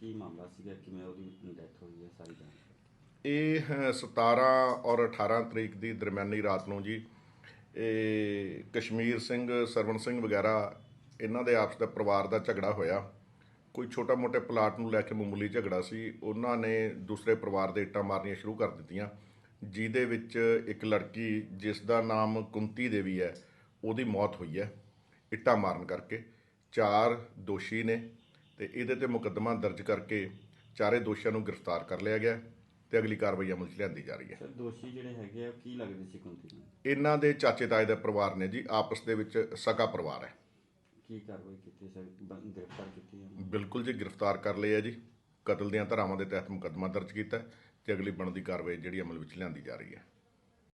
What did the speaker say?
ਕੀ ਮਾਮਲਾ ਸੀਗਾ ਕਿਵੇਂ ਉਹਦੀ ਡੈਥ ਹੋਈ ਹੈ ਸਾਰੀ ਜਾਣਕਾਰੀ? ਇਹ ਅ, 17 ਔਰ 18 ਤਰੀਕ ਦੀ ਦਰਮਿਆਨੀ ਰਾਤ ਨੂੰ ਜੀ। ਇਹ ਕਸ਼ਮੀਰ ਸਿੰਘ ਸਰਵਣ ਸਿੰਘ ਵਗੈਰਾ ਇਹਨਾਂ ਦੇ ਆਪਸ ਦਾ ਪਰਿਵਾਰ ਦਾ ਝਗੜਾ ਹੋਇਆ। ਕੋਈ ਛੋਟਾ ਮੋਟੇ ਪਲਾਟ ਨੂੰ ਲੈ ਕੇ ਮਾਮੂਲੀ ਝਗੜਾ ਸੀ। ਉਹਨਾਂ ਨੇ ਦੂਸਰੇ ਪਰਿਵਾਰ ਦੇ ਇੱਟਾਂ ਮਾਰਨੀਆਂ ਸ਼ੁਰੂ ਕਰ ਦਿੱਤੀਆਂ ਜਿਹਦੇ ਵਿੱਚ ਇੱਕ ਲੜਕੀ ਜਿਸ ਦਾ ਨਾਮ ਕੁੰਤੀ ਦੇਵੀ ਹੈ ਉਹਦੀ ਮੌਤ ਹੋਈ ਹੈ ਇੱਟਾਂ ਮਾਰਨ ਕਰਕੇ। ਚਾਰ ਦੋਸ਼ੀ ਨੇ ਤੇ ਇਹਦੇ ਤੇ ਮੁਕੱਦਮਾ ਦਰਜ ਕਰਕੇ ਚਾਰੇ ਦੋਸ਼ੀਆਂ ਨੂੰ ਗ੍ਰਿਫਤਾਰ ਕਰ ਲਿਆ ਗਿਆ ਤੇ ਅਗਲੀ ਕਾਰਵਾਈ ਅਮਲ 'ਚ ਲਿਆਂਦੀ ਜਾ ਰਹੀ ਹੈ। ਸਰ ਦੋਸ਼ੀ ਜਿਹੜੇ ਹੈਗੇ ਆ ਉਹ ਕੀ ਲੱਗਦੇ ਸੀ ਕੁੰਤੀ ਨੂੰ? ਇਹਨਾਂ ਦੇ ਚਾਚੇ ਤਾਏ ਦਾ ਪਰਿਵਾਰ ਨੇ ਜੀ ਆਪਸ ਦੇ ਵਿੱਚ ਸਕਾ ਪਰਿਵਾਰ ਹੈ। ਕੀ ਕਾਰਵਾਈ ਕੀਤੀ ਸਰ? ਬ- ਗ੍ਰਿਫਤਾਰ ਕੀਤੀ ਹੈ? ਬਿਲਕੁਲ ਜੀ ਗ੍ਰਿਫਤਾਰ ਕਰ ਲਏ ਆ ਜੀ। ਕਤਲ ਦੀਆਂ ਧਾਰਾਵਾਂ ਦੇ ਤਹਿਤ ਮੁਕੱਦਮਾ ਦਰਜ ਕੀਤਾ ਹੈ ਤੇ ਅਗਲੀ ਬਣਦੀ ਕਾਰਵਾਈ ਜਿਹੜੀ ਅਮਲ ਵਿੱਚ ਲਿਆਂਦੀ ਜਾ ਰਹੀ ਹੈ।